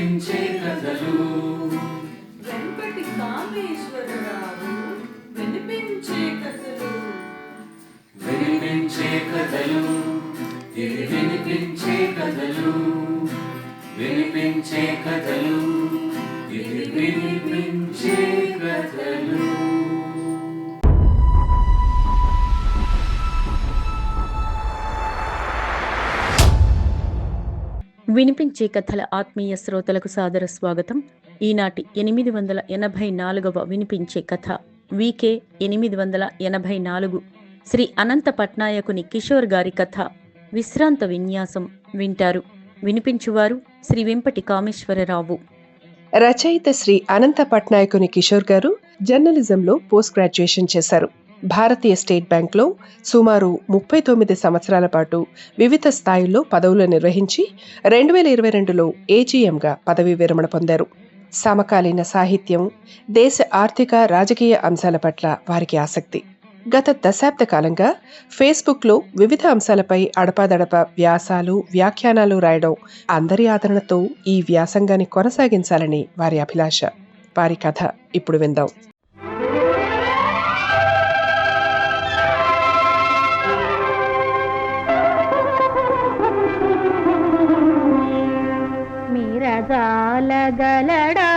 వినిపించే కథలు. వెంపటి కామేశ్వరరావు వినిపించే కథలు. వినిపించే కథలు. ఇవి వినిపించే కథలు. వినిపించే కథలు. ఇవి వినిపించే కథలు. వినిపించే కథల ఆత్మీయ శ్రోతలకు సాదర స్వాగతం. ఈనాటి ఎనిమిది వందల ఎనభై నాలుగవ వినిపించే కథ. వికే ఎనిమిది వందల ఎనభై నాలుగు. శ్రీ అనంత పట్నాయకుని కిషోర్ గారి కథ. విశ్రాంత విన్యాసం వింటారు. వినిపించువారు శ్రీ వెంపటి కామేశ్వరరావు. రచయిత శ్రీ అనంత పట్నాయకుని కిషోర్ గారు జర్నలిజంలో పోస్ట్ గ్రాడ్యుయేషన్ చేశారు. భారతీయ స్టేట్ బ్యాంక్లో సుమారు ముప్పై తొమ్మిది సంవత్సరాల పాటు వివిధ స్థాయిల్లో పదవులు నిర్వహించి రెండు వేల ఇరవై రెండులో ఏజీఎంగా పదవీ విరమణ పొందారు. సమకాలీన సాహిత్యం దేశ ఆర్థిక రాజకీయ అంశాల పట్ల వారికి ఆసక్తి. గత దశాబ్ద కాలంగా ఫేస్బుక్లో వివిధ అంశాలపై అడపాదడప వ్యాసాలు వ్యాఖ్యానాలు రాయడం అందరి ఆదరణతో ఈ వ్యాసంగాన్ని కొనసాగించాలని వారి అభిలాష. వారి కథ ఇప్పుడు విందాం. మిరజాలగలడా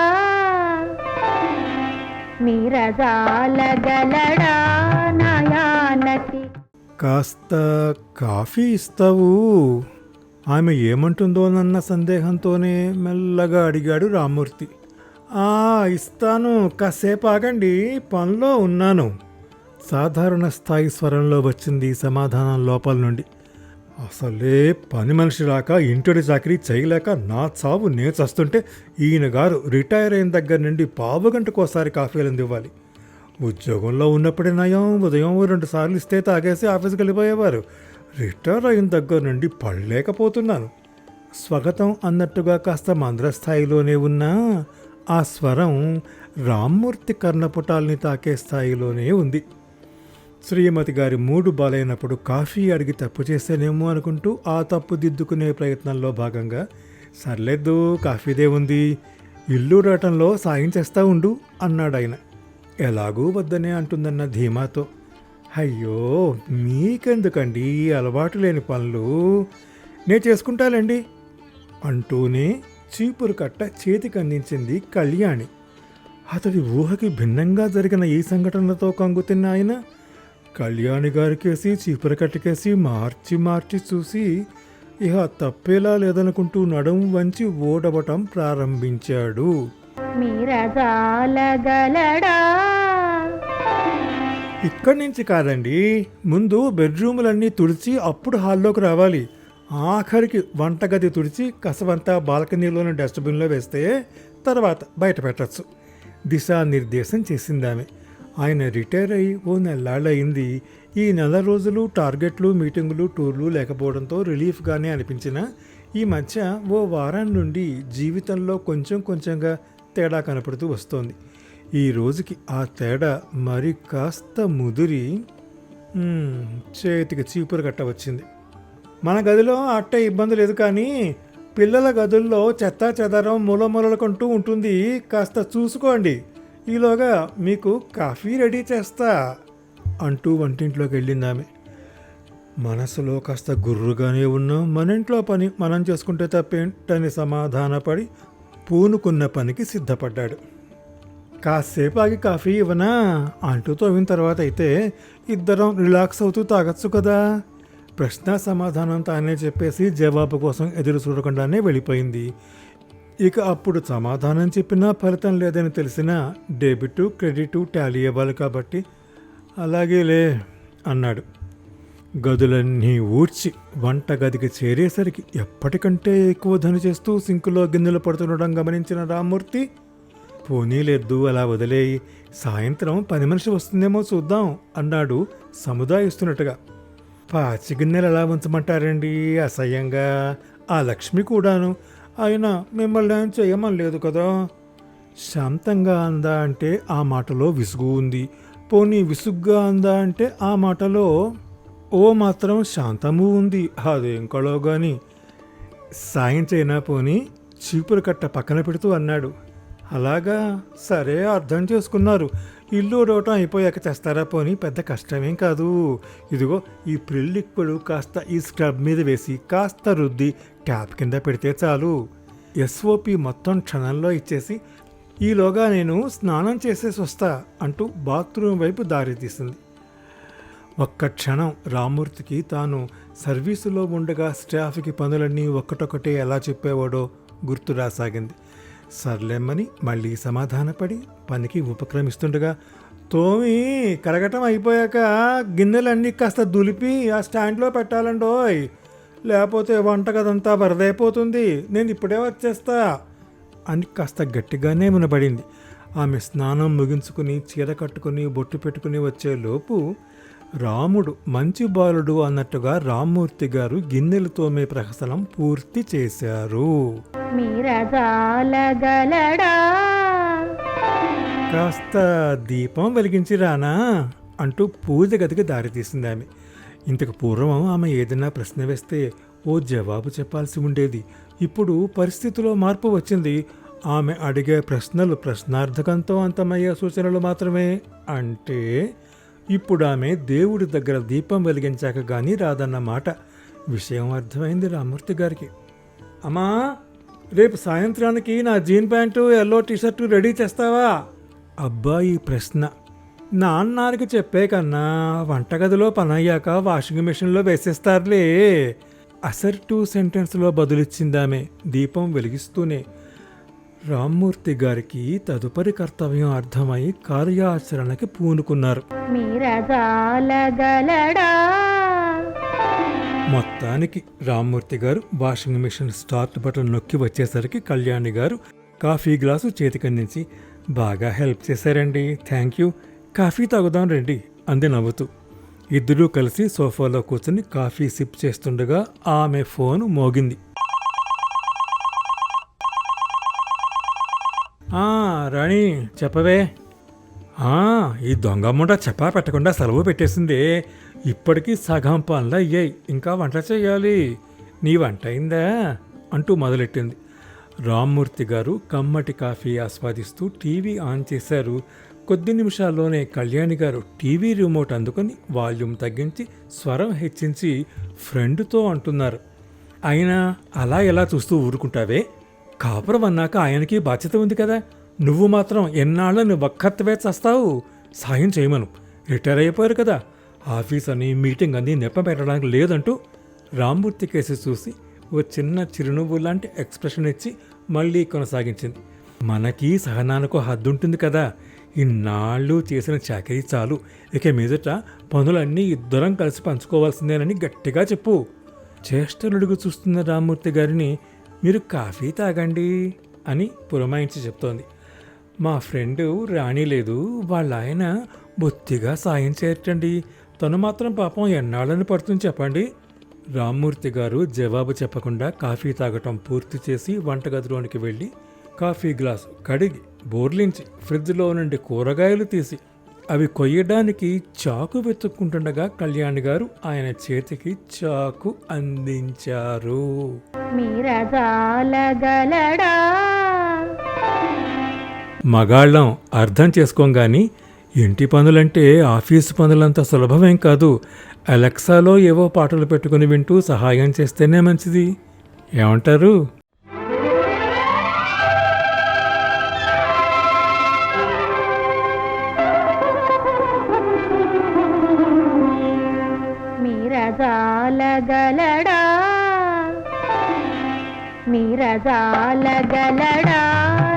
మిరజాలగలడా నయానకి కాస్త కాఫీ ఇస్తావు. ఆమె ఏమంటుందోనన్న సందేహంతోనే మెల్లగా అడిగాడు రామ్మూర్తి. ఆ ఇస్తాను. కాసేపు ఆగండి. పనిలో ఉన్నాను. సాధారణ స్థాయి స్వరంలో వచ్చింది ఈ సమాధానం లోపల నుండి. అసలే పని మనిషి రాక ఇంటి చాకరీ చేయలేక నా చావు నేను చస్తుంటే ఈయన గారు రిటైర్ అయిన దగ్గర నుండి పావు గంటకోసారి కాఫీలు అందివ్వాలి. ఉద్యోగంలో ఉన్నప్పుడే నయం ఉదయం రెండు సార్లు ఇస్తే తాగేసి ఆఫీస్కి వెళ్ళిపోయేవారు. రిటైర్ అయిన దగ్గర నుండి పడలేకపోతున్నాను. స్వాగతం అన్నట్టుగా కాస్త మంద్రస్థాయిలోనే ఉన్నా ఆ స్వరం రామ్మూర్తి కర్ణపుటాల్ని తాకే స్థాయిలోనే ఉంది. శ్రీమతి గారి మూడు బాలైనప్పుడు కాఫీ అడిగి తప్పు చేస్తేనేమో అనుకుంటూ ఆ తప్పు దిద్దుకునే ప్రయత్నంలో భాగంగా సర్లేదు కాఫీదే ఉంది ఇల్లు రావటంలో సాయం చేస్తా ఉండు అన్నాడు ఆయన ఎలాగూ వద్దనే అంటుందన్న ధీమాతో. అయ్యో మీకెందుకండి అలవాటు లేని పనులు? నే చేసుకుంటాలండి? అంటూనే చీపురు కట్ట చేతికి అందించింది కళ్యాణి. అతడి ఊహకి భిన్నంగా జరిగిన ఈ సంఘటనలతో కంగుతిన్న ఆయన కళ్యాణి గారికేసి చీపురు కట్టకేసి మార్చి మార్చి చూసి ఇహ తప్పేలా లేదనుకుంటూ నడుం వంచి ఓడవటం ప్రారంభించాడు. ఇక్కడి నుంచి కాదండి ముందు బెడ్రూములన్నీ తుడిచి అప్పుడు హాల్లోకి రావాలి. ఆఖరికి వంటగది తుడిచి కసవంతా బాల్కనీలోని డస్ట్బిన్లో వేస్తే తర్వాత బయట పెట్టచ్చు. దిశానిర్దేశం చేసింది ఆమె ఆయన రిటైర్ అయ్యి ఓ నెల్లాళ్ళయింది ఈ నెల రోజులు టార్గెట్లు మీటింగులు టూర్లు లేకపోవడంతో రిలీఫ్గానే అనిపించిన ఈ మధ్య ఓ వారం నుండి జీవితంలో కొంచెం కొంచెంగా తేడా కనపడుతూ వస్తోంది. ఈ రోజుకి ఆ తేడా మరి కాస్త ముదిరి చేతికి చీపురు కట్ట వచ్చింది. మన గదిలో అట్ట ఇబ్బంది లేదు కానీ పిల్లల గదుల్లో చెత్త చెదరం మూలమూలకుంటూ ఉంటుంది. కాస్త చూసుకోండి. ఈలోగా మీకు కాఫీ రెడీ చేస్తా అంటూ వంటింట్లోకి వెళ్ళింది ఆమె. మనసులో కాస్త గుర్రుగానే ఉన్నాం మన ఇంట్లో పని మనం చేసుకుంటే తప్పేంటని సమాధానపడి పూనుకున్న పనికి సిద్ధపడ్డాడు. కాసేపు ఆగి కాఫీ ఇవ్వనా అంటూ తోవిన తర్వాత అయితే ఇద్దరం రిలాక్స్ అవుతూ తాగొచ్చు కదా? ప్రశ్న సమాధానం తానే చెప్పేసి జవాబు కోసం ఎదురు చూడకుండానే వెళ్ళిపోయింది. ఇక అప్పుడు సమాధానం చెప్పినా ఫలితం లేదని తెలిసినా డెబిట్ క్రెడిట్ టాలీ ఇవ్వాలి కాబట్టి అలాగేలే అన్నాడు. గదులన్నీ ఊడ్చి వంట గదికి చేరేసరికి ఎప్పటికంటే ఎక్కువ ధని చేస్తూ సింకులో గిన్నెలు పడుతుండడం గమనించిన రామ్మూర్తి పోనీలేద్దు అలా వదిలేయి. సాయంత్రం పని మనిషి వస్తుందేమో చూద్దాం అన్నాడు సముదాయిస్తున్నట్టుగా. పాచి గిన్నెలు ఎలా ఉంచమంటారండి? అసహ్యంగా. ఆ లక్ష్మి కూడాను ఆయన మిమ్మల్ని ఏం చేయమని లేదు కదా? శాంతంగా అందా అంటే ఆ మాటలో విసుగు ఉంది. పోనీ విసుగ్గా అందా అంటే ఆ మాటలో ఓ మాత్రం శాంతము ఉంది. అదేం కళో కానీ సాయం చైనా పోని? చీపురు కట్ట పక్కన పెడుతూ అన్నాడు. అలాగా సరే అర్థం చేసుకున్నారు. ఇల్లు ఉడవటం అయిపోయాక తెస్తారా పోని? పెద్ద కష్టమేం కాదు. ఇదిగో ఈ ప్రిల్లిక్విడ్ కాస్త ఈ స్క్రబ్ మీద వేసి కాస్త రుద్ది ట్యాప్ కింద పెడితే చాలు. ఎస్ఓపి మొత్తం క్షణంలో ఇచ్చేసి ఈలోగా నేను స్నానం చేసేసి వస్తా అంటూ బాత్రూమ్ వైపు దారి తీసింది. ఒక్క క్షణం రామూర్తికి తాను సర్వీసులో ఉండగా స్టాఫ్కి పనులన్నీ ఒక్కటొక్కటే ఎలా చెప్పేవాడో గుర్తు రాసాగింది. సర్లేమ్మని మళ్ళీ సమాధానపడి పనికి ఉపక్రమిస్తుండగా తోమి కరగటం అయిపోయాక గిన్నెలన్నీ కాస్త దులిపి ఆ స్టాండ్లో పెట్టాలండోయ్. లేకపోతే వంటగదంతా వరదైపోతుంది. నేను ఇప్పుడే వచ్చేస్తా. అని కాస్త గట్టిగానే వినబడింది ఆమె స్నానం ముగించుకుని చీర కట్టుకుని బొట్టు పెట్టుకుని వచ్చేలోపు రాముడు మంచి బాలుడు అన్నట్టుగా రామ్మూర్తి గారు గిన్నెలు తోమే ప్రహసనం పూర్తి చేశారు. కాస్త దీపం వెలిగించి రానా? అంటూ పూజ గదికి దారితీసింది ఆమె. ఇంతకు పూర్వం ఆమె ఏదైనా ప్రశ్న వేస్తే ఓ జవాబు చెప్పాల్సి ఉండేది. ఇప్పుడు పరిస్థితిలో మార్పు వచ్చింది. ఆమె అడిగే ప్రశ్నలు ప్రశ్నార్థకంతో అంతమయ్యే సూచనలు మాత్రమే. అంటే ఇప్పుడు ఆమె దేవుడి దగ్గర దీపం వెలిగించాక కానీ రాదన్నమాట విషయం అర్థమైంది రామూర్తి గారికి. అమ్మా రేపు సాయంత్రానికి నా jean pant yellow t shirt ready చేస్తావా? అబ్బా ఈ ప్రశ్న. నాన్నకి చెప్పే కన్నా వంటగదిలో పనయ్యాక వాషింగ్ మిషన్లో వేసేస్తారులే. అసర్ టూ సెంటెన్స్లో బదులిచ్చిందామె దీపం వెలిగిస్తూనే. రామ్మూర్తి గారికి తదుపరి కర్తవ్యం అర్థమై కార్యాచరణకి పూనుకున్నారు. మొత్తానికి రామ్మూర్తి గారు వాషింగ్ మిషన్ స్టార్ట్ బటన్ నొక్కి వచ్చేసరికి కళ్యాణి గారు కాఫీ గ్లాసు చేతికందించి బాగా హెల్ప్ చేశారండి. Thank you. కాఫీ తాగుదాం రండి అంది నవ్వుతూ. ఇద్దరూ కలిసి సోఫాలో కూర్చుని కాఫీ సిప్ చేస్తుండగా ఆమె ఫోన్ మోగింది "ఆ, రాణి చెప్పవే. ఈ దొంగ ముండ చెప్పా పెట్టకుండా సెలవు పెట్టేసింది. ఇప్పటికీ సగం పనులు అయ్యాయి. ఇంకా వంట చేయాలి. నీ వంట అయిందా? అంటూ మొదలెట్టింది. రామ్మూర్తి గారు కమ్మటి కాఫీ ఆస్వాదిస్తూ టీవీ ఆన్ చేశారు. కొద్ది నిమిషాల్లోనే కళ్యాణి గారు టీవీ రిమోట్ అందుకొని వాల్యూమ్ తగ్గించి స్వరం హెచ్చించి ఫ్రెండ్తో అంటున్నారు. అయినా అలా ఎలా చూస్తూ ఊరుకుంటావే? కాపురం అన్నాక ఆయనకి బాధ్యత ఉంది కదా. నువ్వు మాత్రం ఎన్నాళ్ళని ఒక్కత్తవే చస్తావు సాయం చేయమను. రిటైర్ అయిపోయారు కదా. ఆఫీస్ అని మీటింగ్ అని నెప్ప పెట్టడానికి లేదంటూ రామ్మూర్తి కేసు చూసి ఓ చిన్న చిరునవ్వు లాంటి ఎక్స్ప్రెషన్ ఇచ్చి మళ్ళీ కొనసాగించింది. మనకి సహనానికి హద్దుంటుంది కదా. ఇన్నాళ్ళు చేసిన చాకరీ చాలు. ఇక మీదట పనులన్నీ ఇద్దరం కలిసి పంచుకోవాల్సిందేనని గట్టిగా చెప్పు. చేష్టలుడుగు చూస్తున్న రామ్మూర్తి గారిని మీరు కాఫీ తాగండి అని పురమాయించి చెప్తోంది. మా ఫ్రెండ్ రాణి లేదు. వాళ్ళ ఆయన బొత్తిగా సాయం చేర్చండి తను మాత్రం పాపం ఎన్నాళ్ళని పడుతుంది చెప్పండి. రామ్మూర్తి గారు జవాబు చెప్పకుండా కాఫీ తాగటం పూర్తి చేసి వంటగదిలోనికి వెళ్ళి కాఫీ గ్లాసు కడిగి బోర్లించి ఫ్రిడ్జ్లో నుండి కూరగాయలు తీసి అవి కొయ్యడానికి చాకు వెతుక్కుంటుండగా కళ్యాణ్ గారు ఆయన చేతికి చాకు అందించారు. మీరజాలగలడా మగాళ్ళం అర్థం చేసుకోగాని ఇంటి పనులంటే ఆఫీసు పనులంత సులభమేం కాదు. అలెక్సాలో ఏవో పాటలు పెట్టుకుని వింటూ సహాయం చేస్తేనే మంచిది. ఏమంటారు? మీరజాలగలడా? మీరజాలగలడా? నయానటి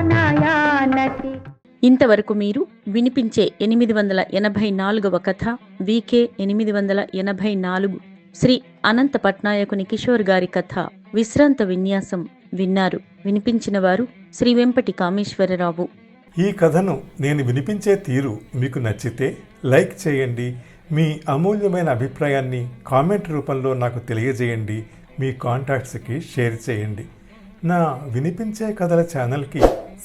ఇంతవరకు మీరు వినిపించే ఎనిమిది వందల ఎనభై నాలుగవ కథ వికే ఎనిమిది వందల ఎనభై నాలుగు శ్రీ అనంత పట్నాయకుని కిషోర్ గారి కథ విశ్రాంత విన్యాసం విన్నారు. వినిపించిన వారు శ్రీ వెంపటి కామేశ్వరరావు. ఈ కథను నేను వినిపించే తీరు మీకు నచ్చితే లైక్ చేయండి మీ అమూల్యమైన అభిప్రాయాన్ని కామెంట్ రూపంలో నాకు తెలియజేయండి మీ కాంటాక్ట్స్కి షేర్ చేయండి. నా వినిపించే కథల ఛానల్కి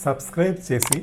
సబ్స్క్రైబ్ చేసి